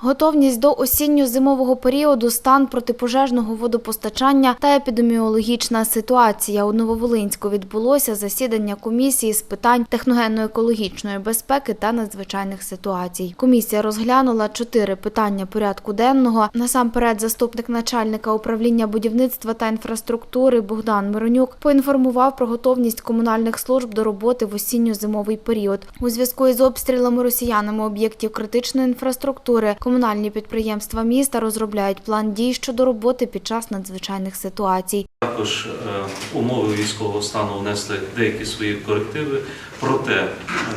Готовність до осінньо-зимового періоду, стан протипожежного водопостачання та епідеміологічна ситуація. У Нововолинську відбулося засідання комісії з питань техногенно-екологічної безпеки та надзвичайних ситуацій. Комісія розглянула чотири питання порядку денного. Насамперед, заступник начальника управління будівництва та інфраструктури Богдан Миронюк поінформував про готовність комунальних служб до роботи в осінньо-зимовий період. У зв'язку із обстрілами росіянами об'єктів критичної інфраструктури комунальні підприємства міста розробляють план дій щодо роботи під час надзвичайних ситуацій. Також е, умови військового стану внесли деякі свої корективи. Проте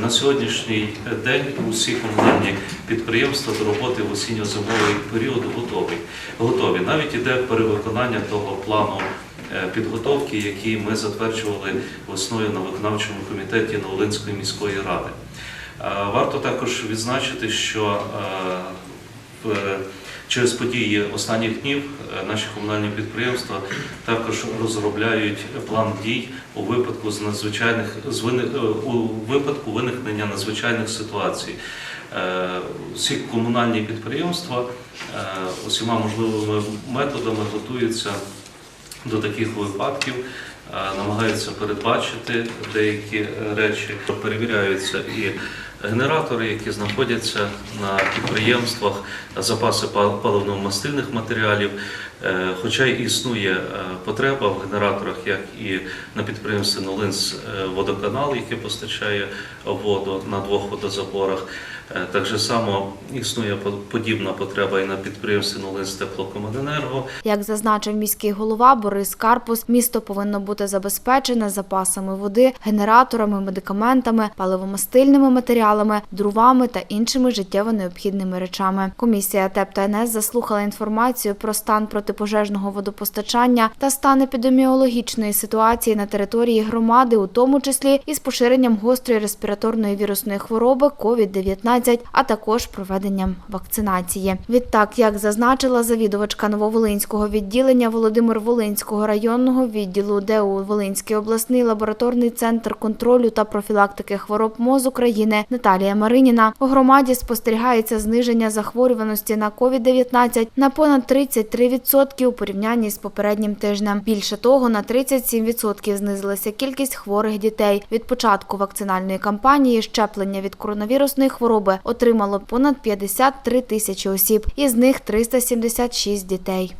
на сьогоднішній день усі комунальні підприємства до роботи в осінньо-зимовий період готові. готові. Навіть іде перевиконання того плану е, підготовки, який ми затверджували весною на виконавчому комітеті Новолинської міської ради. Е, Варто також відзначити, що через події останніх днів е, наші комунальні підприємства також розробляють план дій у випадку з надзвичайних е, у випадку виникнення надзвичайних ситуацій. Е, Всі комунальні підприємства е, усіма можливими методами готуються до таких випадків, е, намагаються передбачити деякі е, речі, перевіряються і генератори, які знаходяться на підприємствах, запаси пал- паливно-мастильних матеріалів. Е, Хоча існує е, потреба в генераторах, як і на підприємстві Нолинс е, водоканал, який постачає воду на двох водозаборах. Так же само існує по- подібна потреба і на підприємстві Нолинс теплокомуненерго. Як зазначив міський голова Борис Карпус, місто повинно бути забезпечене запасами води, генераторами, медикаментами, паливомастильними матеріалами, дровами та іншими життєво необхідними речами. Комісія ТЕП та НС заслухала інформацію про стан протипожежного водопостачання та стан епідеміологічної ситуації на території громади, у тому числі із поширенням гострої респіраторної вірусної хвороби COVID-19, а також проведенням вакцинації. Відтак, як зазначила завідувачка Нововолинського відділення Володимир Волинського районного відділу ДЕУ Волинський обласний лабораторний центр контролю та профілактики хвороб МОЗ України Наталія Мариніна, у громаді спостерігається зниження захворюваності на COVID-19 на понад 33% у порівнянні з попереднім тижнем. Більше того, на 37% знизилася кількість хворих дітей. Від початку вакцинальної кампанії щеплення від коронавірусної хвороби отримало понад 53 тисячі осіб, із них 376 дітей.